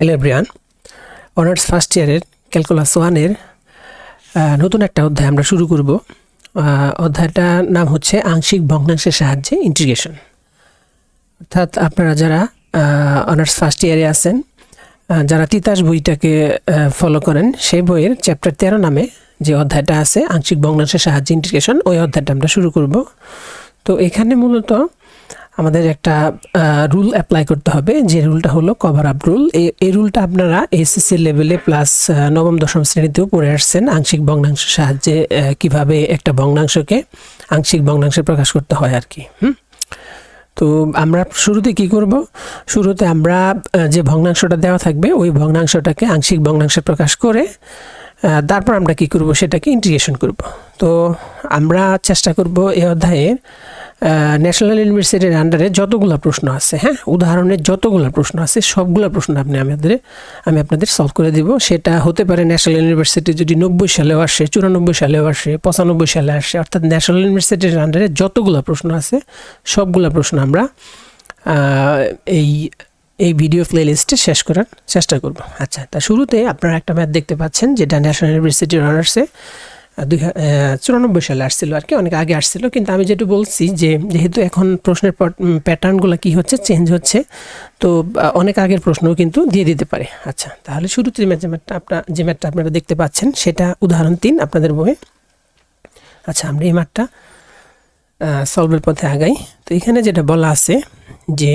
Hello Brian honours first ইয়ারের calculus ওয়ানের নতুন একটা অধ্যায় আমরা শুরু করব। অধ্যায়টার নাম হচ্ছে আংশিক ভগ্নাংশের সাহায্যে ইন্টিগ্রেশন অর্থাৎ আপনারা যারা অনার্স ফার্স্ট ইয়ারে আছেন যারা তিতাস বইটাকে ফলো করেন, সেই বইয়ের চ্যাপ্টার তেরো নামে যে অধ্যায়টা আছে, আংশিক ভগ্নাংশের সাহায্যে ইন্টিগ্রেশন ওই অধ্যায়টা আমরা শুরু করব। তো এখানে মূলত আমাদের একটা রুল অ্যাপ্লাই করতে হবে। যে রুলটা হলো কভার আপ রুল এই রুলটা আপনারা এসএসসি লেভেলে প্লাস নবম, দশম শ্রেণীতেও পড়ে আসছেন আংশিক ভগ্নাংশের সাহায্যে কীভাবে একটা ভগ্নাংশকে আংশিক ভগ্নাংশে প্রকাশ করতে হয় আর কি, হুম? তো আমরা শুরুতে কি করব? শুরুতে আমরা যে ভগ্নাংশটা দেওয়া থাকবে, ওই ভগ্নাংশটাকে আংশিক ভগ্নাংশে প্রকাশ করে তারপর আমরা কি করব? সেটাকে ইন্টিগ্রেশন করব। তো আমরা চেষ্টা করব এই অধ্যায়ের ন্যাশনাল ইউনিভার্সিটির আন্ডারে যতগুলো প্রশ্ন আছে হ্যাঁ? উদাহরণের যতগুলো প্রশ্ন আছে, সবগুলো প্রশ্ন আপনি আমাদের, আমি আপনাদের সলভ করে দিব। সেটা হতে পারে ন্যাশনাল ইউনিভার্সিটি যদি নব্বই সালেও আসে, চুরানব্বই সালেও আসে, পঁচানব্বই সালে আসে, অর্থাৎ ন্যাশনাল ইউনিভার্সিটির আন্ডারে যতগুলো প্রশ্ন আছে, সবগুলো প্রশ্ন আমরা এই এই ভিডিও প্লেলিস্টে শেষ করার চেষ্টা করব। আচ্ছা তা শুরুতে আপনারা একটা ম্যাথ দেখতে পাচ্ছেন যেটা ন্যাশনাল ইউনিভার্সিটির অনার্সে দুই চুরানব্বই সালে আসছিল আর কি, অনেক আগে আসছিল। কিন্তু আমি যেটা বলছি যে, যেহেতু এখন প্রশ্নের প্যাটার্নগুলো কি হচ্ছে চেঞ্জ হচ্ছে, তো অনেক আগের প্রশ্নও কিন্তু দিয়ে দিতে পারে। আচ্ছা তাহলে শুরুতে যে ম্যাথটা আপনার যে ম্যাথটা আপনারা দেখতে পাচ্ছেন, সেটা উদাহরণ তিন আপনাদের বইয়ে। আচ্ছা আমরা এই ম্যাথটা সলভের পথে আগাই। তো এখানে যেটা বলা আছে যে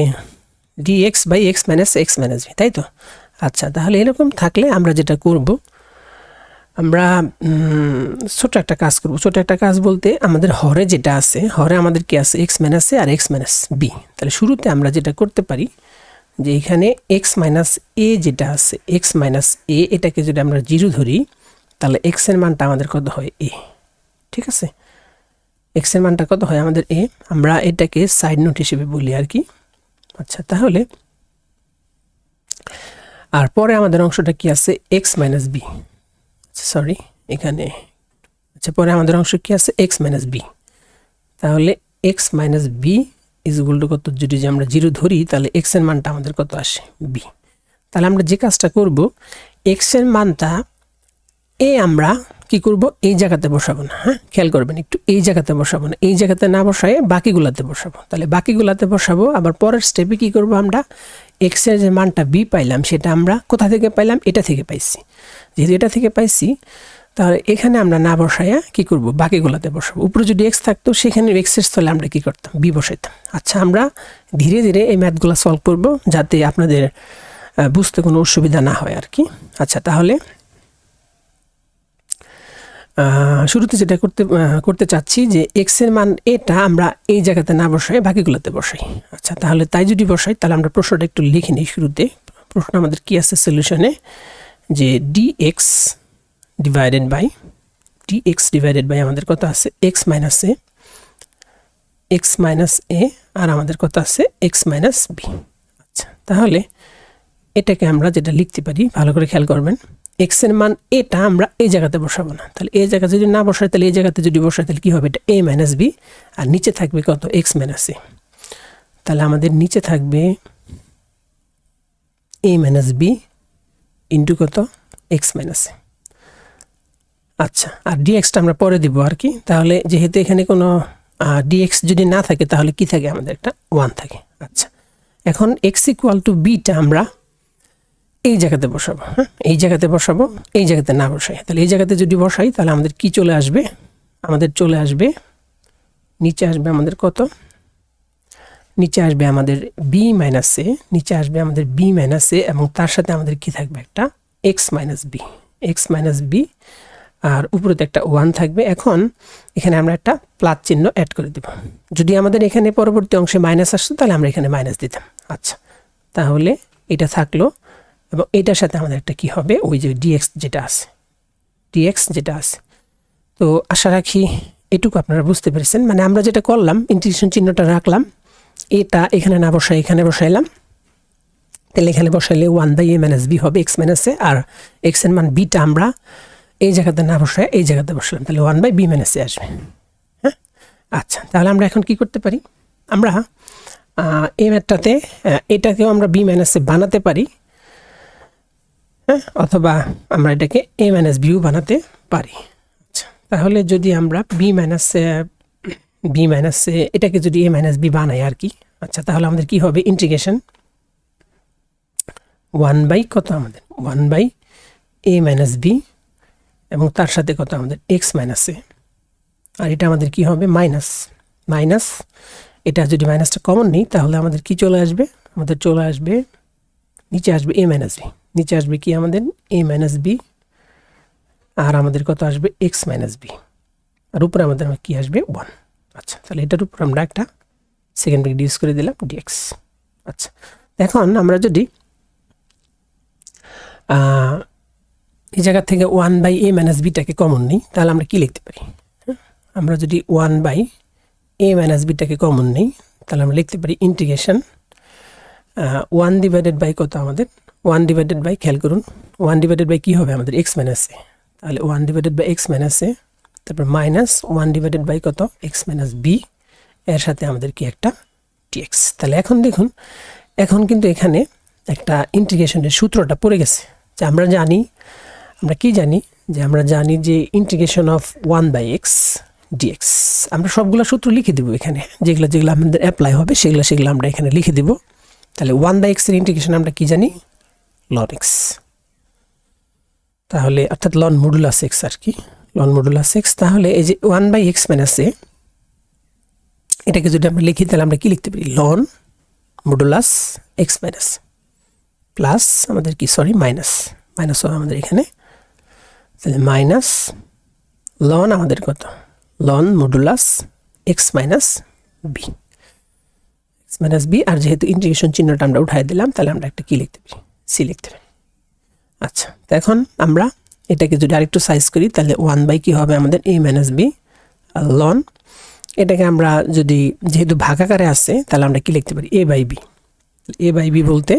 D X by X minus X minus V তাই তো? আচ্ছা তাহলে এরকম থাকলে আমরা যেটা করব, আমরা ছোট একটা কাজ করব। ছোট একটা কাজ বলতে আমাদের হরে যেটা আছে, হরে আমাদের কি আছে? এক্স মাইনাস এ আর এক্স মাইনাস বি তাহলে শুরুতে আমরা যেটা করতে পারি, যে এখানে এক্স মাইনাস এ যেটা আছে এক্স মাইনাস এ এটাকে যদি আমরা জিরো ধরি, তাহলে এক্সের মানটা আমাদের কত হয়? এ ঠিক আছে? এক্সের মানটা কত হয় আমাদের এ আমরা এটাকে সাইড নোট হিসেবে বলি আর কি। আচ্ছা তাহলে আর পরে আমাদের অংশটা কি আছে? এক্স মাইনাস বি সরি এখানে আচ্ছা পরে আমাদের অংশ কি আছে? এক্স মাইনাস বি তাহলে X minus B is two কত? যদি আমরা জিরো ধরি, তাহলে এক্সের মানটা আমাদের কত আসে? বি তাহলে আমরা যে কাজটা করব এক্সের মানটা এ আমরা কি করব? এই জায়গাতে বসাবো না হ্যাঁ? খেয়াল করবেন একটু, এই জায়গাতে বসাবো না, এই জায়গাতে না বসায় বাকিগুলাতে বসাবো। তাহলে বাকিগুলাতে বসাবো, আবার পরের স্টেপে কি করব আমরা? এক্সের যে মানটা বি পাইলাম, সেটা আমরা কোথা থেকে পাইলাম? এটা থেকে পাইছি। যেহেতু এটা থেকে পাইছি, তাহলে এখানে আমরা না বসাইয়া কি করব? বাকিগুলাতে বসাবো। উপরে যদি এক্স থাকতো, সেখানে এক্সের স্থলে আমরা কি করতাম? বি বসাইতাম। আচ্ছা আমরা ধীরে ধীরে এই ম্যাথগুলো সলভ করব, যাতে আপনাদের বুঝতে কোনো অসুবিধা না হয় আর কি। আচ্ছা তাহলে শুরুতে যেটা করতে করতে চাচ্ছি যে এক্সের মান এটা আমরা এই জায়গাতে না বসাই, বাকিগুলোতে বসাই। আচ্ছা তাহলে তাই যদি বসাই, তাহলে আমরা প্রশ্নটা একটু লিখে নিই শুরুতে। প্রশ্ন আমাদের কি আছে সলিউশনে যে D X divided by D X divided by আমাদের কত আছে? X minus A X minus A আর আমাদের কত আছে? এক্স মাইনাস বি আচ্ছা তাহলে এটাকে আমরা যেটা লিখতে পারি, ভালো করে খেয়াল করবেন। এক্সের মান এটা আমরা এই জায়গাতে বসাবো না। তাহলে এই জায়গাতে যদি না বসাই, তাহলে এই জায়গাতে যদি বসাই, তাহলে কী হবে? এটা এ মাইনাস বি আর নিচে থাকবে কত? এক্স মাইনাস এ তাহলে আমাদের নিচে থাকবে এ মাইনাস বি ইন্টু কত? এক্স মাইনাস এ আচ্ছা আর ডিএক্সটা আমরা পরে দিব আর কি। তাহলে যেহেতু এখানে কোনো ডিএক্স যদি না থাকে, তাহলে কি থাকে? আমাদের একটা ওয়ান থাকে। আচ্ছা এখন এক্স ইকুয়াল টু বিটা আমরা এই জায়গাতে বসাবো হ্যাঁ? এই জায়গাতে বসাবো, এই জায়গাতে না বসাই। তাহলে এই জায়গাতে যদি বসাই, তাহলে আমাদের কি চলে আসবে? আমাদের চলে আসবে, নিচে আসবে আমাদের কত? নিচে আসবে আমাদের বি মাইনাস এ নিচে আসবে আমাদের বি মাইনাস এ এবং তার সাথে আমাদের কি থাকবে? একটা X minus B X minus B আর উপরেতে একটা ওয়ান থাকবে। এখন এখানে আমরা একটা প্লাস চিহ্ন অ্যাড করে দেব। যদি আমাদের এখানে পরবর্তী অংশে মাইনাস আসতো, তাহলে আমরা এখানে মাইনাস দিতাম। আচ্ছা তাহলে এটা থাকল এবং এটার সাথে আমাদের একটা কি হবে? ওই যে ডিএক্স যেটা আছে ডিএক্স যেটা আছে। তো আশা রাখি এটুকু আপনারা বুঝতে পেরেছেন। মানে আমরা যেটা করলাম ইন্টিগ্রেশন চিহ্নটা রাখলাম এটা এখানে না বসাই এখানে বসাইলাম। তাহলে এখানে বসাইলে one by A minus B হবে এক্স মাইনাস এ আর এক্সের মান বিটা আমরা এই জায়গাতে না বসায় এই জায়গাতে বসালাম। তাহলে one by B minus A আসবে। হ্যাঁ? আচ্ছা তাহলে আমরা এখন কি করতে পারি? আমরা আহ, এই ম্যাথটাতে এটাকেও আমরা বি মাইনাসে বানাতে পারি। হ্যাঁ অথবা আমরা এটাকে এ মাইনাস বিও বানাতে পারি। আচ্ছা তাহলে যদি আমরা বি মাইনাস বি মাইনাস এটাকে যদি এ মাইনাস বি বানাই আর কি আচ্ছা তাহলে আমাদের কি হবে? ইন্টিগ্রেশন ওয়ান বাই কত আমাদের? One by A minus B এবং তার সাথে কত আমাদের? এক্স মাইনাস এ আর এটা আমাদের কি হবে? মাইনাস মাইনাস এটা যদি মাইনাসটা কমন নিই, তাহলে আমাদের কি চলে আসবে? আমাদের চলে আসবে, নিচে আসবে এ মাইনাস বি নিচে আসবে কি আমাদের? এ মাইনাস বি আর আমাদের কত আসবে? এক্স মাইনাস বি আর উপরে আমাদের কি আসবে? ওয়ান আচ্ছা তাহলে এটার উপর আমরা একটা সেকেন্ড ব্রেক ইউজ করে দিলাম ডিএক্স আচ্ছা এখন আমরা যদি এই জায়গা থেকে ওয়ান বাই এ মাইনাস বিটাকে কমন নিই, তাহলে আমরা কি লিখতে পারি? আমরা যদি ওয়ান বাই এ মাইনাস বিটাকে কমন নিই, তাহলে আমরা লিখতে পারি ইন্টিগ্রেশন ওয়ান ডিভাইডেড বাই কত আমাদের? ওয়ান ডিভাইডেড বাই খেয়াল করুন ওয়ান ডিভাইডেড বাই কী হবে আমাদের? এক্স মাইনাস এ তাহলে one divided by X minus A তারপর মাইনাস ওয়ান ডিভাইডেড বাই কত? এক্স মাইনাস বি এর সাথে আমাদের কি একটা টিএক্স তাহলে এখন দেখুন, এখন কিন্তু এখানে একটা ইন্টিগ্রেশনের সূত্রটা পড়ে গেছে। যে আমরা জানি, আমরা কি জানি? যে আমরা জানি যে integration of one by X D X আমরা সবগুলো সূত্র লিখে দেবো এখানে। যেগুলো যেগুলো আমাদের অ্যাপ্লাই হবে, সেগুলো সেগুলো আমরা এখানে লিখে দেবো। তাহলে ওয়ান বাই এক্সের ইন্টিগ্রেশন আমরা কি জানি? লন এক্স তাহলে অর্থাৎ লন মডুলাস এক্স আর কি? লন মডুলাস এক্স তাহলে এই যে one by X minus A এটাকে যদি আমরা লিখি, তাহলে আমরা কি লিখতে পারি? Ln modulus X minus plus আমাদের কি? সরি মাইনাস মাইনাস হবে আমাদের এখানে। তাহলে মাইনাস লন আমাদের কত? Ln modulus X minus B X minus B আর যেহেতু ইন্টিগ্রেশন চিহ্নটা আমরা উঠাই দিলাম, তাহলে আমরা একটা কি লিখতে পারি? সি লিখতে আচ্ছা তো এখন আমরা এটাকে যদি আরেকটু সাইজ করি, তাহলে ওয়ান বাই কী হবে আমাদের? এ মাইনাস বি লন এটাকে আমরা যদি যেহেতু ভাগাকারে আছে তাহলে আমরা কি লিখতে পারি? A by B A by B বলতে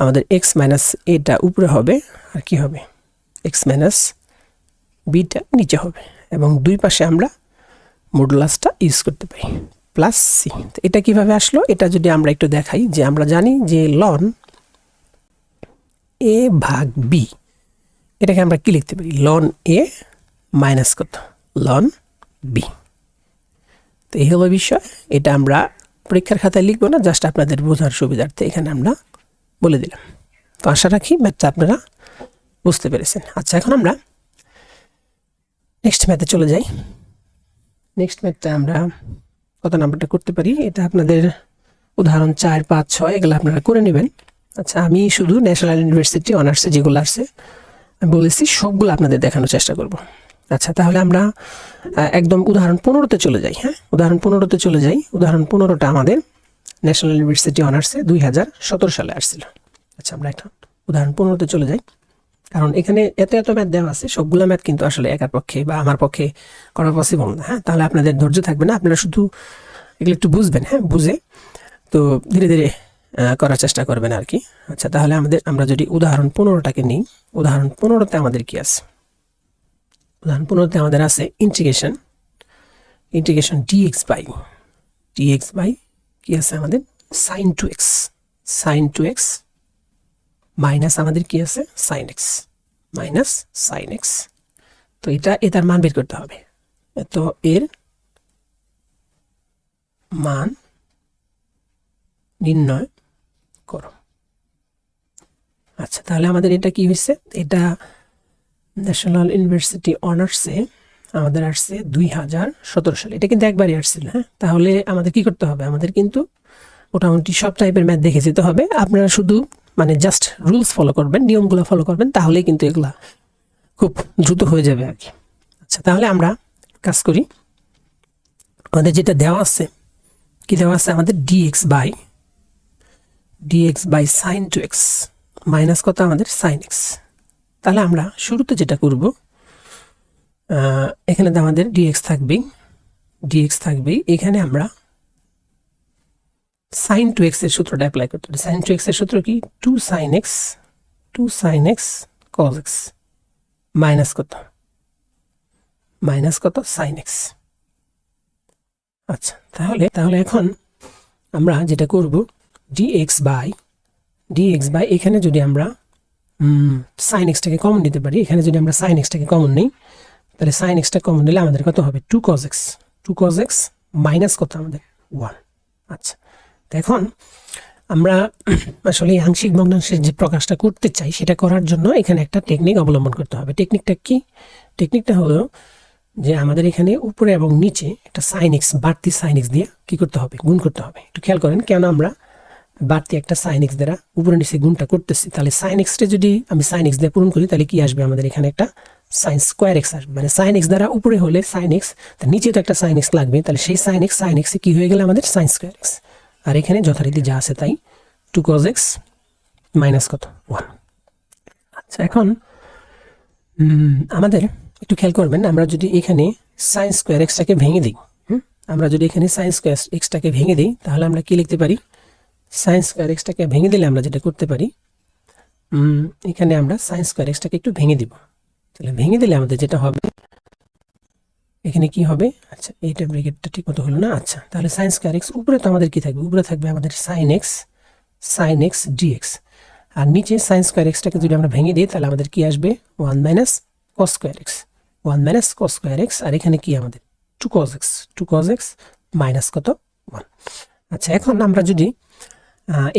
আমাদের এক্স মাইনাস এটা উপরে হবে, আর কি হবে? এক্স মাইনাস বিটা নিচে হবে, এবং দুই পাশে আমরা মডুলাসটা ইউজ করতে পারি প্লাস সি এটা কীভাবে আসলো? এটা যদি আমরা একটু দেখাই, যে আমরা জানি যে লন এ ভাগ বি। এটাকে আমরা কি লিখতে পারি? লন এ মাইনাস কত? লন বি তো এই হলো বিষয়। এটা আমরা পরীক্ষার খাতায় লিখব না জাস্ট আপনাদের বোঝার সুবিধার্থে এখানে আমরা বলে দিলাম। তো আশা রাখি ম্যাথটা আপনারা বুঝতে পেরেছেন। আচ্ছা এখন আমরা নেক্সট ম্যাথে চলে যাই। নেক্সট ম্যাথটা আমরা কত নাম্বারটা করতে পারি? এটা আপনাদের উদাহরণ চার, পাঁচ, ছয়, এগুলো আপনারা করে নেবেন। আচ্ছা আমি শুধু ন্যাশনাল ইউনিভার্সিটি অনার্সে যেগুলো আসছে আমি বলেছি সবগুলো আপনাদের দেখানোর চেষ্টা করব। আচ্ছা তাহলে আমরা একদম উদাহরণ পনেরোতে চলে যাই হ্যাঁ? উদাহরণ পনেরোতে চলে যাই। উদাহরণ পনেরোটা আমাদের ন্যাশনাল ইউনিভার্সিটি অনার্সে দুই হাজার সতেরো সালে আসছিল। আচ্ছা আমরা এখন উদাহরণ পনেরোতে চলে যাই। কারণ এখানে এত এত ম্যাথ দেওয়া আছে, সবগুলো ম্যাথ কিন্তু আসলে একার পক্ষে বা আমার পক্ষে করা পসিবল না হ্যাঁ? তাহলে আপনাদের ধৈর্য থাকবে না, আপনারা শুধু এগুলো একটু বুঝবেন হ্যাঁ? বুঝে তো ধীরে ধীরে করার চেষ্টা করবেন আর কি। আচ্ছা তাহলে আমাদের, আমরা যদি উদাহরণ পনেরোটাকে নিই। উদাহরণ পনেরোতে আমাদের কি আছে? উদাহরণ পনেরোতে আমাদের আছে integration integration D X by D X by কি আছে আমাদের? Sine two X sine two X minus আমাদের কি আছে? Sine X minus sine X তো এটা, এটার মান বের করতে হবে। তো এর মান নির্ণয় করো। আচ্ছা তাহলে আমাদের এটা কি হয়েছে এটা ন্যাশনাল ইউনিভার্সিটি অনার্সে আমাদের আসছে দুই হাজার সতেরো সালে। এটা কিন্তু একবারই আসছিল হ্যাঁ? তাহলে আমাদের কি করতে হবে? আমাদের কিন্তু মোটামুটি সব টাইপের ম্যাথ দেখে যেতে হবে। আপনারা শুধু মানে জাস্ট রুলস ফলো করবেন, নিয়মগুলো ফলো করবেন, তাহলেই কিন্তু এগুলা খুব দ্রুত হয়ে যাবে আর কি। আচ্ছা তাহলে আমরা কাজ করি। আমাদের যেটা দেওয়া আছে, কি দেওয়া আছে? আমাদের D X by D X by sine two X minus কত? আমাদের সাইন এক্স তাহলে আমরা শুরুতে যেটা করব এখানে তো আমাদের ডিএক্স থাকবেই ডিএক্স থাকবেই। এখানে আমরা সাইন টু এক্সের সূত্রটা অ্যাপ্লাই করতে পারি। সাইন টু এক্সের সূত্র কি? Two sine X two sine X cos X minus কত? মাইনাস কত? সাইন এক্স আচ্ছা তাহলে তাহলে এখন আমরা যেটা করব ডিএক্স বাই ডিএক্স বাই এখানে যদি আমরা সাইন এক্সটাকে কমন নিতে পারি, এখানে যদি আমরা সাইন এক্সটাকে কমন নিই, তাহলে সাইন এক্সটা কমন নিলে আমাদের কত হবে? Two cos X two cos X minus কত আমাদের? ওয়ান আচ্ছা তো এখন আমরা আসলে আংশিক ভগ্নাংশের যে প্রকাশটা করতে চাই, সেটা করার জন্য এখানে একটা টেকনিক অবলম্বন করতে হবে। টেকনিকটা কি? টেকনিকটা হলো যে আমাদের এখানে উপরে এবং নিচে একটা সাইনিক্স বাড়তি সাইনিক্স দিয়ে কি করতে হবে? গুণ করতে হবে। একটু খেয়াল করেন কেন আমরা বাড়তি একটা সাইনিক্স দ্বারা উপরে নিচে গুণটা করতেছি। তাহলে সাইন সাইনিক্সটা যদি আমি সাইনিক্স দিয়ে পূরণ করি, তাহলে কি আসবে? আমাদের এখানে একটা সাইন স্কোয়ার এক্স আসবে। মানে সাইন এক্স দ্বারা উপরে হলে সাইন এক্স তার নিচে তো একটা সাইন এক্স লাগবে। তাহলে সেই সাইন এক্স সাইন এক্সে কি হয়ে গেলে আমাদের সাইন স্কোয়ার এক্স আর এখানে যথারীতি যা আছে তাই টু কজ এক্স মাইনাস কত? ওয়ান আচ্ছা এখন আমাদের একটু খেয়াল করবেন আমরা যদি এখানে সাইন স্কোয়ার এক্সটাকে ভেঙে দিই? আমরা যদি এখানে সাইন স্কোয়ার এক্সটাকে ভেঙে দিই, তাহলে আমরা কি লিখতে পারি? সাইন স্কোয়ার এক্সটাকে ভেঙে দিলে আমরা যেটা করতে পারি এখানে আমরা সাইন স্কোয়ার এক্সটাকে একটু ভেঙে দিব। তাহলে ভেঙে দিলে আমাদের যেটা হবে, এখানে কি হবে? আচ্ছা এইটা ব্রেকেটটা ঠিক মতো হলো না। আচ্ছা তাহলে সাইন স্কোয়ার এক্স উপরে তো আমাদের কি থাকবে? উপরে থাকবে আমাদের sine X sine X D X আর নিচে সাইন স্কোয়ার এক্সটাকে যদি আমরা ভেঙে দিই, তাহলে আমাদের কি আসবে? One minus cos square X one minus cos square X আর এখানে কি আমাদের? Two cos X two cos X minus কত? ওয়ান আচ্ছা এখন আমরা যদি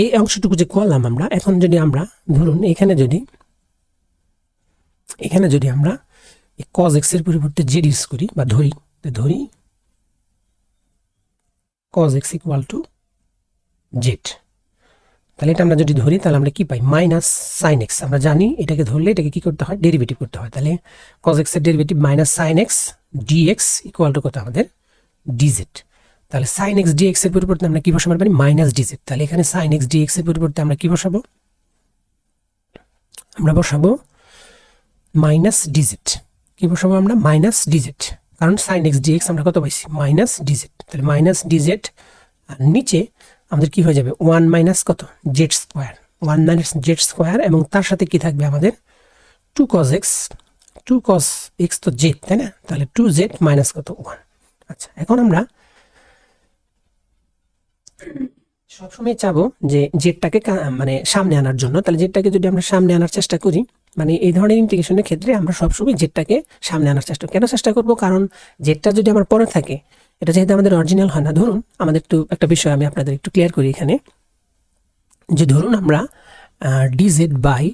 এই অংশটুকু যে করলাম আমরা, এখন যদি আমরা ধরুন এখানে যদি এখানে যদি আমরা কজ এক্সের পরিবর্তে জেড ইউজ করি বা ধরি ধরি cos X equal to Z তাহলে এটা আমরা যদি ধরি, তাহলে আমরা কি পাই? মাইনাস সাইন এক্স আমরা জানি এটাকে ধরলে এটাকে কি করতে হয়? ডেরিভেটিভ করতে হয়। তাহলে কজ এক্সের derivative minus sine x d x equal to কত? আমাদের ডিজেড তাহলে সাইন এক্স ডিএক্স এর পরিবর্তে আমরা কি বসাতে পারি মাইনাস ডিজেড তাহলে এখানে সাইন এক্স ডিএক্স এর পরিবর্তে আমরা কি বসাবো? আমরা বসাবো মাইনাস ডিজিট কি বসাবো আমরা? মাইনাস ডিজিট কারণ সাইন এক্স ডিএক্স আমরা কত পাইছি? মাইনাস ডিজিট তাহলে মাইনাস ডিজিট আর নিচে আমাদের কি হয়ে যাবে? ওয়ান মাইনাস কত? Z square one minus z square এবং তার সাথে কি থাকবে আমাদের? Two cos x two cos x তো জেড তাই না? তাহলে টু জেড মাইনাস কত? ওয়ান আচ্ছা এখন আমরা সবসময় চাবো যে জেটটাকে মানে সামনে আনার জন্য। তাহলে জেটটাকে যদি আমরা সামনে আনার চেষ্টা করি মানে এই ধরনের ইন্টিগ্রেশনের ক্ষেত্রে আমরা সবসময় জেটটাকে সামনে আনার চেষ্টা কেন চেষ্টা করব? কারণ জেটটা যদি আমার পরে থাকে, এটা যেহেতু আমাদের অরিজিনাল হয় না। ধরুন, আমাদের একটু একটা বিষয় আমি আপনাদের একটু ক্লিয়ার করি এখানে। যে ধরুন আমরা d z by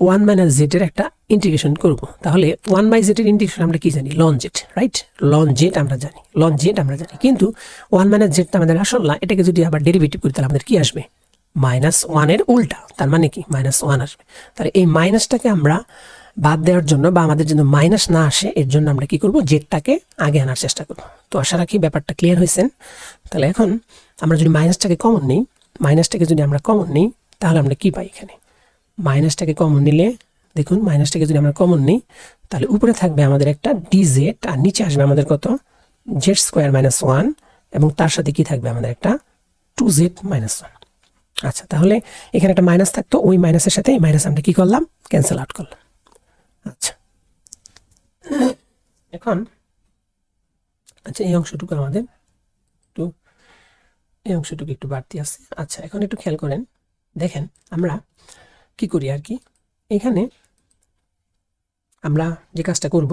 one minus জেডের একটা ইন্টিগ্রেশন করব। তাহলে ওয়ান বাই জেডের ইন্টিগ্রেশন আমরা কি জানি? Ln z right ln z আমরা জানি। লন জেট আমরা জানি। কিন্তু ওয়ান মাইনাস জেডটা আমাদের আসল না, এটাকে যদি আবার ডেরিভেটিভ করি, তাহলে আমাদের কি আসবে? মাইনাস ওয়ানের উল্টা, তার মানে কি? মাইনাস ওয়ান আসবে। তাহলে এই মাইনাসটাকে আমরা বাদ দেওয়ার জন্য বা আমাদের জন্য মাইনাস না আসে, এর জন্য আমরা কি করব? জেডটাকে আগে আনার চেষ্টা করব। তো আশা রাখি ব্যাপারটা ক্লিয়ার হয়েছেন। তাহলে এখন আমরা যদি মাইনাসটাকে কমন নিই মাইনাসটাকে যদি আমরা কমন নিই, তাহলে আমরা কি পাই এখানে? মাইনাসটাকে কমন নিলে, দেখুন, মাইনাসটাকে যদি আমরা কমন নিই, তাহলে উপরে থাকবে আমাদের একটা ডিজেড আর নিচে আসবে আমাদের কত? জেড স্কোয়ার মাইনাস ওয়ান এবং তার সাথে কি থাকবে? আমাদের একটা টু জেড মাইনাস ওয়ান আচ্ছা তাহলে এখানে একটা মাইনাস থাকতো, ওই মাইনাসের সাথে এই মাইনাস আমরা কি করলাম? ক্যান্সেল আউট করলাম। আচ্ছা। এখন আচ্ছা এই অংশটুকু আমাদের একটু, এই অংশটুকু একটু বাড়তি আছে। আচ্ছা এখন একটু খেয়াল করেন। দেখেন, আমরা কি করি আর কি? এখানে আমরা যে কাজটা করব,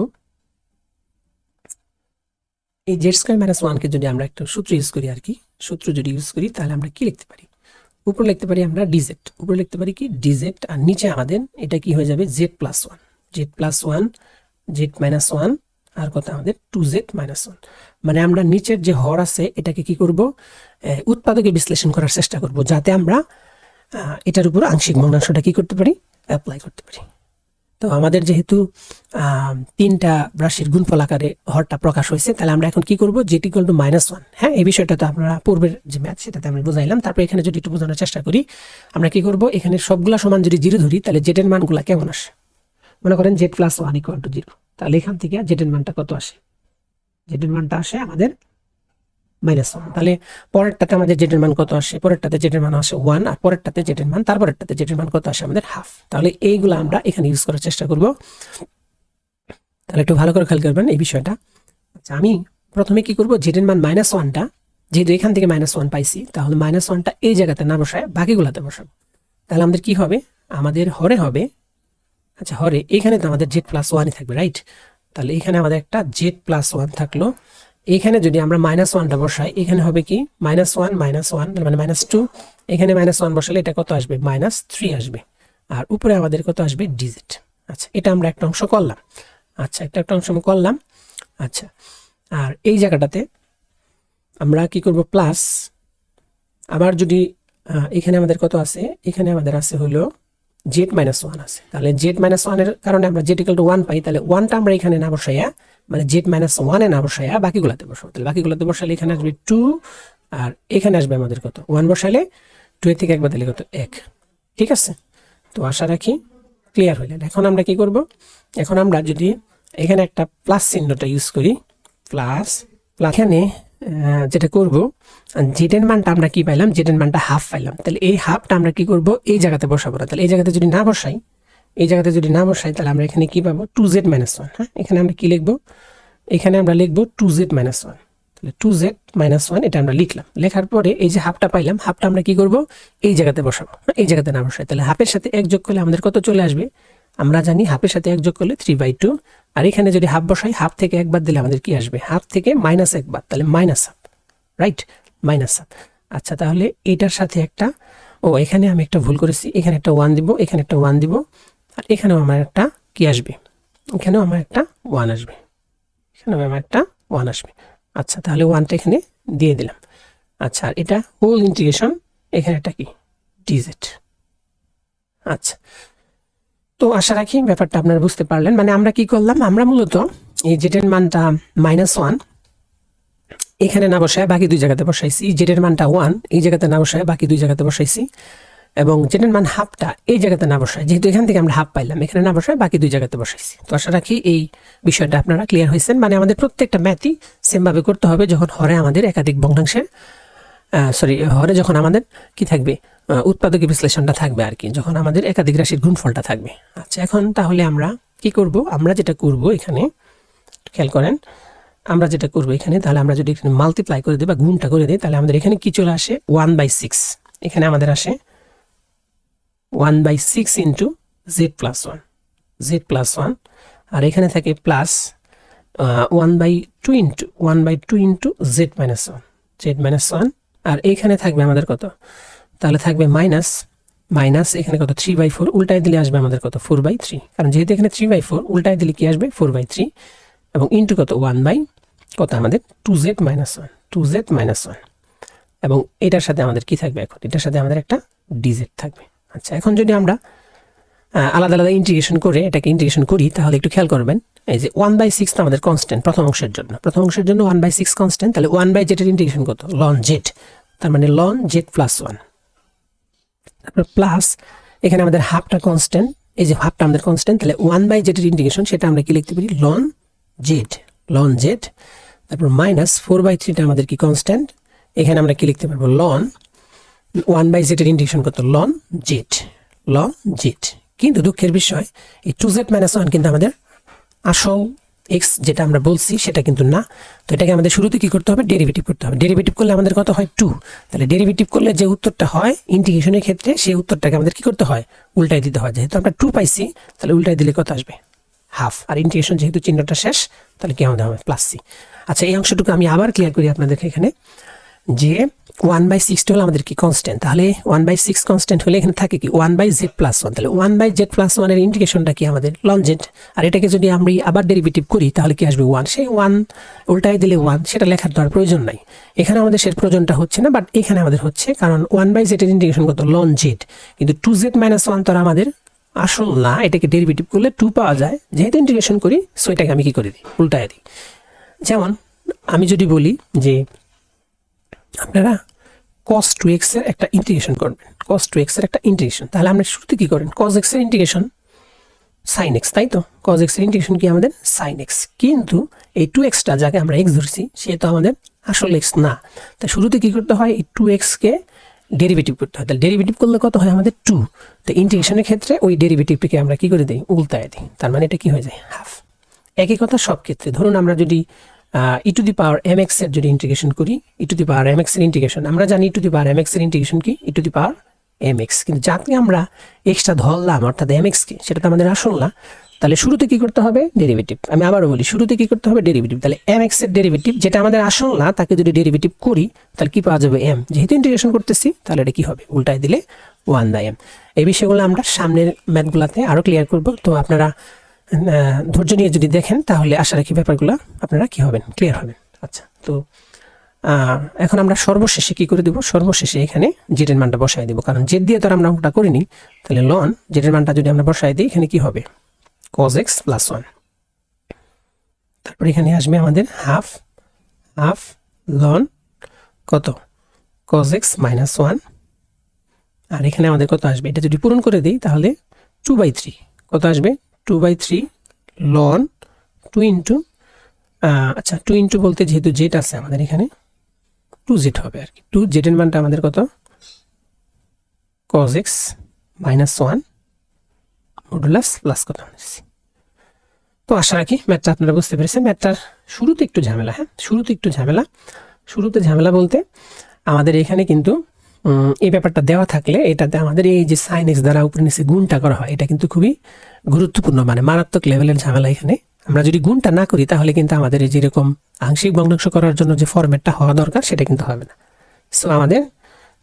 এই জেড স্কোয়ার মাইনাস ওয়ানকে যদি আমরা একটা সূত্র ইউজ করি আর কি, সূত্র যদি ইউজ করি, তাহলে আমরা কি লিখতে পারি? উপরে লিখতে পারি আমরা ডিজেড উপরে লিখতে পারি কি ডিজেট আর নিচে আমাদের এটা কি হয়ে যাবে z plus one z plus one z minus one আর কত আমাদের টু জেড মাইনাস ওয়ান মানে আমরা নিচের যে হর আছে, এটাকে কি করব? উৎপাদকে বিশ্লেষণ করার চেষ্টা করব, যাতে আমরা এটার উপর আংশিক ভগ্নাংশটা কি করতে পারি? অ্যাপ্লাই করতে পারি। তো আমাদের যেহেতু তিনটা রাশির গুণফল আকারে হরটা প্রকাশ হয়েছে, তাহলে আমরা এখন কি করব? Z equal to minus one হ্যাঁ এই বিষয়টা তো আমরা পূর্বের যে ম্যাথ সেটাতে আমরা বোঝাইলাম। তারপর এখানে যদি একটু বোঝানোর চেষ্টা করি, আমরা কি করব? এখানে সবগুলা সমান যদি জিরো ধরি, তাহলে জেটের মানগুলা কেমন আসে? মনে করেন z plus one equal to zero তাহলে এখান থেকে জেটের মানটা কত আসে? জেটের মানটা আসে আমাদের মাইনাস ওয়ান। তাহলে পরেরটাতে আমাদের জেটের মান কত আসে? পরেরটাতে জেটের মান আসে ওয়ান আর পরেরটাতে জেটের মান, তারপরেরটাতে জেটের মান কত আসে? আমাদের হাফ। তাহলে এইগুলো আমরা এখানে ইউজ করার চেষ্টা করব। তাহলে একটু ভালো করে খেয়াল করবেন এই বিষয়টা। আচ্ছা আমি প্রথমে কি করব? জেটের মান মাইনাস ওয়ানটা, যেহেতু এখান থেকে মাইনাস ওয়ান পাইছি, তাহলে মাইনাস ওয়ানটা এই জায়গাতে না বসায় বাকিগুলাতে বসাবো। তাহলে আমাদের কি হবে? আমাদের হরে হবে আচ্ছা হরে, এখানে তো আমাদের জেড প্লাস ওয়ানই থাকবে, রাইট? তাহলে এখানে আমাদের একটা জেড প্লাস ওয়ান থাকল। এখানে যদি আমরা মাইনাস ওয়ানটা বসাই, এখানে হবে কি? মাইনাস ওয়ান মাইনাস ওয়ান মানে মাইনাস টু এখানে মাইনাস ওয়ান বসালে এটা কত আসবে? মাইনাস থ্রি আসবে। আর উপরে আমাদের কত আসবে? ডিজিট আচ্ছা এটা আমরা একটা অংশ করলাম। আচ্ছা একটা একটা অংশ করলাম। আচ্ছা আর এই জায়গাটাতে আমরা কি করব? প্লাস আবার যদি এখানে আমাদের কত আছে? এখানে আমাদের আছে হলো জেড মাইনাস ওয়ান আছে। তাহলে জেড মাইনাস ওয়ানের কারণে আমরা জেড ইকাল টু ওয়ান পাই। তাহলে ওয়ানটা আমরা এখানে না বসাইয়া মানে জেড মাইনাস ওয়ানে না বসাইয়া বাকিগুলাতে বসাবো। তাহলে বাকিগুলাতে বসালে এখানে আসবে টু আর এখানে আসবে আমাদের কত? ওয়ান বসালে টু এর থেকে এক বাদালে কত? এক। ঠিক আছে? তো আশা রাখি ক্লিয়ার হইলেন এখন আমরা কি করব? এখন আমরা যদি এখানে একটা প্লাস চিহ্নটা ইউজ করি প্লাস এখানে যেটা করব জেডের মানটা আমরা কি পাইলাম? জেডের মানটা হাফ পাইলাম। তাহলে এই হাফটা আমরা কি করব? এই জায়গাতে বসাবো না। তাহলে এই জায়গাতে যদি না বসাই এই জায়গাতে যদি না বসাই তাহলে আমরা এখানে কি পাবো? টু জেড মাইনাস ওয়ান হ্যাঁ? এখানে আমরা কি লিখব? এখানে আমরা লিখব টু জেড মাইনাস ওয়ান তাহলে টু জেড মাইনাস ওয়ান এটা আমরা লিখলাম। লেখার পরে এই যে হাফটা পাইলাম হাফটা আমরা কি করব? এই জায়গাতে বসাবো হ্যাঁ, এই জায়গাতে না বসাই। তাহলে হাফের সাথে এক যোগ করলে আমাদের কত চলে আসবে? আমরা জানি হাফের সাথে এক যোগ করলে থ্রি বাই টু আর এখানে যদি হাফ বসাই হাফ থেকে একবার দিলে আমাদের কি আসবে? হাফ থেকে মাইনাস একবার তাহলে minus half right minus half আচ্ছা তাহলে এটার সাথে একটা ও এখানে আমি একটা ভুল করেছি। এখানে একটা ওয়ান দিব এখানে একটা ওয়ান দিব। আর এখানেও আমার একটা কি আসবে? এখানেও আমার একটা ওয়ান আসবে। এখানেও আমার একটা ওয়ান আসবে। আচ্ছা তাহলে ওয়ানটা এখানে দিয়ে দিলাম। আচ্ছা আর এটা হোল ইন্টিগ্রেশন এখানে একটা কি? ডিজেট আচ্ছা তো আশা রাখি ব্যাপারটা আপনারা বুঝতে পারলেন। মানে আমরা কি করলাম? আমরা মূলত এই জেটের মানটা মাইনাস ওয়ান এখানে না বসায় বাকি দুই জায়গাতে বসাইছি। জেটের মানটা ওয়ান এই জায়গাতে না বসায় বাকি দুই জায়গাতে বসাইছি। এবং জেটের মান হাফটা, এই জায়গাতে না বসায়। যেহেতু এখান থেকে আমরা হাফ পাইলাম, এখানে না বসায়, বাকি দুই জায়গাতে বসাইছি। তো আশা রাখি এই বিষয়টা আপনারা ক্লিয়ার হয়েছেন। মানে আমাদের প্রত্যেকটা ম্যাথই সেমভাবে করতে হবে যখন হরে আমাদের একাধিক ভগ্নাংশের সরি হরে যখন আমাদের কি থাকবে? উৎপাদক বিশ্লেষণটা থাকবে আর কি, যখন আমাদের একাধিক রাশির গুণফলটা থাকবে। আচ্ছা এখন তাহলে আমরা কি করব? আমরা যেটা করব এখানে, খেয়াল করেন, আমরা যেটা করব এখানে, তাহলে আমরা যদি এখানে মাল্টিপ্লাই করে দিই বা গুণটা করে দিই, তাহলে আমাদের এখানে কি চলে আসে? ওয়ান বাই সিক্স এখানে আমাদের আসে one by six into z plus one, z plus one. আর এখানে থাকে plus one by two into, one by two into z minus one, z minus one. আর এখানে থাকবে আমাদের কত? তাহলে থাকবে মাইনাস মাইনাস এখানে কত? থ্রি বাই ফোর, উল্টায় দিলে আসবে আমাদের কত? Four by three. কারণ যেহেতু এখানে থ্রি বাই ফোর, উল্টায় দিলে কি আসবে? Four by three. এবং ইন্টু কত? ওয়ান বাই কত? আমাদের two z minus one, two z minus one. এবং এটার সাথে আমাদের কি থাকবে এখন? এটার সাথে আমাদের একটা ডিজেড থাকবে। আচ্ছা এখন যদি আমরা আলাদা আলাদা ইন্টিগ্রেশন করে এটাকে ইন্টিগ্রেশন করি, তাহলে একটু খেয়াল করবেন, এই যে ওয়ান বাই সিক্স আমাদের কনস্ট্যান্ট প্রথম অংশের জন্য। প্রথম অংশের জন্য ওয়ান বাই সিক্স কনস্ট্যান্ট তাহলে ওয়ান বাই জেটের ইন্টিগ্রেশন কত? লন জেড তার মানে লন জেড প্লাস ওয়ান তারপর প্লাস এখানে আমাদের হাফটা কনস্ট্যান্ট এই যে হাফটা আমাদের কনস্ট্যান্ট তাহলে ওয়ান বাই জেটের ইন্টিগ্রেশন সেটা আমরা কি লিখতে পারি? লন জেড লন জেড তারপর মাইনাস ফোর বাই থ্রিটা আমাদের কি কনস্ট্যান্ট এখানে আমরা কি লিখতে পারব? লন ওয়ান বাই জেটের ইন্টিগ্রেশন কত লন জেড লন জেড। কিন্তু দুঃখের বিষয়, এই টু জেড মাইনাস ওয়ান কিন্তু আমাদের আসল এক্স যেটা আমরা বলছি, সেটা কিন্তু না। তো এটাকে আমাদের শুরুতে কি করতে হবে? ডেরিভেটিভ করতে হবে। ডেরিভেটিভ করলে আমাদের কত হয়? টু। তাহলে ডেরিভেটিভ করলে যে উত্তরটা হয় ইন্টিগ্রেশনের ক্ষেত্রে, সেই উত্তরটাকে আমাদের কি করতে হয়? উল্টাই দিতে হয়। যেহেতু আমরা টু পাইছি, তাহলে উল্টাই দিলে কত আসবে? হাফ। আর ইন্টিগ্রেশন যেহেতু চিহ্নটা শেষ, তাহলে কি আমাদের হবে প্লাস সি। আচ্ছা এই অংশটুকু আমি আবার ক্লিয়ার করি আপনাদেরকে এখানে। যে ওয়ান বাই সিক্সটা হলো আমাদের কি কনস্ট্যান্ট তাহলে ওয়ান বাই সিক্স কনস্ট্যান্ট হলে এখানে থাকে কি one by z plus one তাহলে ওয়ান বাই জেড প্লাস ওয়ানের ইন্ডিকেশনটা কি আমাদের? জেড আর এটাকে যদি আমরা আবার ডেরিভেটিভ করি, তাহলে কি আসবে ওয়ান সেই ওয়ান উল্টায় দিলে ওয়ান সেটা লেখার আর প্রয়োজন নাই। এখানে আমাদের সে প্রয়োজনটা হচ্ছে না বাট এখানে আমাদের হচ্ছে, কারণ ওয়ান বাই জেডের ইন্ডিকেশন কত? লন জেড কিন্তু টু জেড মাইনাস ওয়ান তো আমাদের আসল না, এটাকে ডেরিভেটিভ করলে টু পাওয়া যায়। যেহেতু ইন্টিগ্রেশন করি সো এটাকে আমি কি করে দিই? উল্টায় দিই। যেমন, আমি যদি বলি যে আপনারা কস টু এক্সের একটা ইন্টিগ্রেশন করবেন। কস টু এক্সের একটা ইন্টিগ্রেশন তাহলে আমরা শুরুতে কি করেন? কস এক্সের ইন্টিগ্রেশন সাইন এক্স তাই তো? কস এক্সের ইন্টিগ্রেশন কি আমাদের? সাইন এক্স কিন্তু এই টু এক্সটা যাকে আমরা এক্স ধরছি, সে তো আমাদের আসল এক্স না। তাই শুরুতে কি করতে হয়? এই টু এক্সকে ডেরিভেটিভ করতে হয়। তাহলে ডেরিভেটিভ করলে কত হয় আমাদের? টু তো ইন্টিগ্রেশনের ক্ষেত্রে ওই ডেরিভেটিভটিকে আমরা কি করে দিই? উল্টায় দিই। তার মানে এটা কি হয়ে যায়? হাফ একই কথা সব ক্ষেত্রে। ধরুন আমরা যদি E to the power m এক্সের যদি ইন্টিগ্রেশন করি e to the power m এক্সের ইন্টিগ্রেশন আমরা জানি e to the power m এক্সের ইন্টিগ্রেশন কি? E to the power m x কিন্তু যাতে আমরা এক্সট্রা ধরলাম, অর্থাৎ এম এক্সকে সেটা তো আমাদের আসল না, তাহলে শুরুতে কি করতে হবে? ডেরিভেটিভ আমি আবারও বলি, শুরুতে কি করতে হবে? ডেরিভেটিভ তাহলে এম এক্সের ডেরিভেটিভ যেটা আমাদের আসল না, তাকে যদি ডেরিভেটিভ করি, তাহলে কি পাওয়া যাবে এম যেহেতু ইন্টিগ্রেশন করতেছি, তাহলে এটা কি হবে? উল্টায় দিলে ওয়ান দা এম এই বিষয়গুলো আমরা সামনের ম্যাথগুলোতে আরও ক্লিয়ার করব। তো আপনারা ধৈর্য নিয়ে যদি দেখেন, তাহলে আশা রাখি ব্যাপারগুলো আপনারা কি হবেন? ক্লিয়ার হবেন। আচ্ছা তো এখন আমরা সর্বশেষে কি করে দেব? সর্বশেষে এখানে জেটের মানটা বসাই দেবো। কারণ জেড দিয়ে তো আমরা অঙ্কটা করিনি। তাহলে লন জেটের মানটা যদি আমরা বসাই দিই, এখানে কি হবে? কজ এক্স প্লাস ওয়ান তারপর এখানে আসবে আমাদের হাফ হাফ লন কত? কজ এক্স মাইনাস ওয়ান আর এখানে আমাদের কত আসবে? এটা যদি পূরণ করে দিই, তাহলে টু বাই থ্রি কত আসবে? Two by three ln two into আচ্ছা টু ইন্টু বলতে যেহেতু জেড আছে আমাদের এখানে টু জেড হবে আর কি। টু জেডের মানটা আমাদের কত? Cos x minus one modulus plus কত তো আশা রাখি ম্যাথটা আপনারা বুঝতে পেরেছেন। ম্যাথটার শুরুতে একটু ঝামেলা হ্যাঁ? শুরুতে একটু ঝামেলা। শুরুতে ঝামেলা বলতে আমাদের এখানে কিন্তু এই ব্যাপারটা দেওয়া থাকলে এটাতে আমাদের এই যে সাইন এক্স দ্বারা উপরে নিচে গুণটা করা হয়, এটা কিন্তু খুবই গুরুত্বপূর্ণ। মানে মারাত্মক লেভেলের ঝামেলা এখানে। আমরা যদি গুণটা না করি, তাহলে কিন্তু আমাদের এই যেরকম আংশিক ভগ্নাংশ করার জন্য যে ফরম্যাটটা হওয়া দরকার, সেটা কিন্তু হবে না। সো আমাদের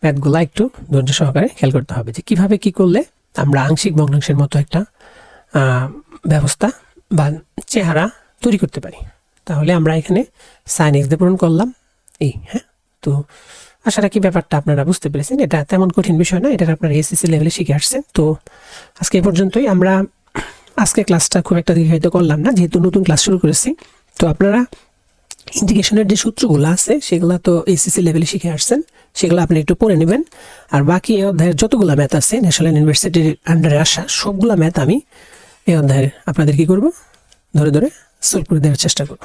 ম্যাথগুলো একটু ধৈর্য সহকারে খেয়াল করতে হবে যে কীভাবে কি করলে আমরা আংশিক ভগ্নাংশের মতো একটা ব্যবস্থা বা চেহারা তৈরি করতে পারি। তাহলে আমরা এখানে সাইন এক্স দিয়ে পূরণ করলাম। এই হ্যাঁ? তো আশা রাখি ব্যাপারটা আপনারা বুঝতে পেরেছেন। এটা তেমন কঠিন বিষয় না এটা আপনারা এসএসসি লেভেলে শিখে আসছেন। তো আজকে এই পর্যন্তই। আমরা আজকে ক্লাসটা খুব একটা দীর্ঘায়িত করলাম না, যেহেতু নতুন ক্লাস শুরু করেছি। তো আপনারা ইন্টিগ্রেশনের যে সূত্রগুলো আছে, সেগুলো তো এসএসসি লেভেলে শিখে আসছেন। সেগুলো আপনি একটু পড়ে নেবেন। আর বাকি এই অধ্যায়ের যতগুলো ম্যাথ আছে ন্যাশনাল ইউনিভার্সিটির আন্ডারে আসা সবগুলো ম্যাথ আমি এই অধ্যায়ের আপনাদের কি করব? ধরে ধরে সলভ করে দেওয়ার চেষ্টা করব।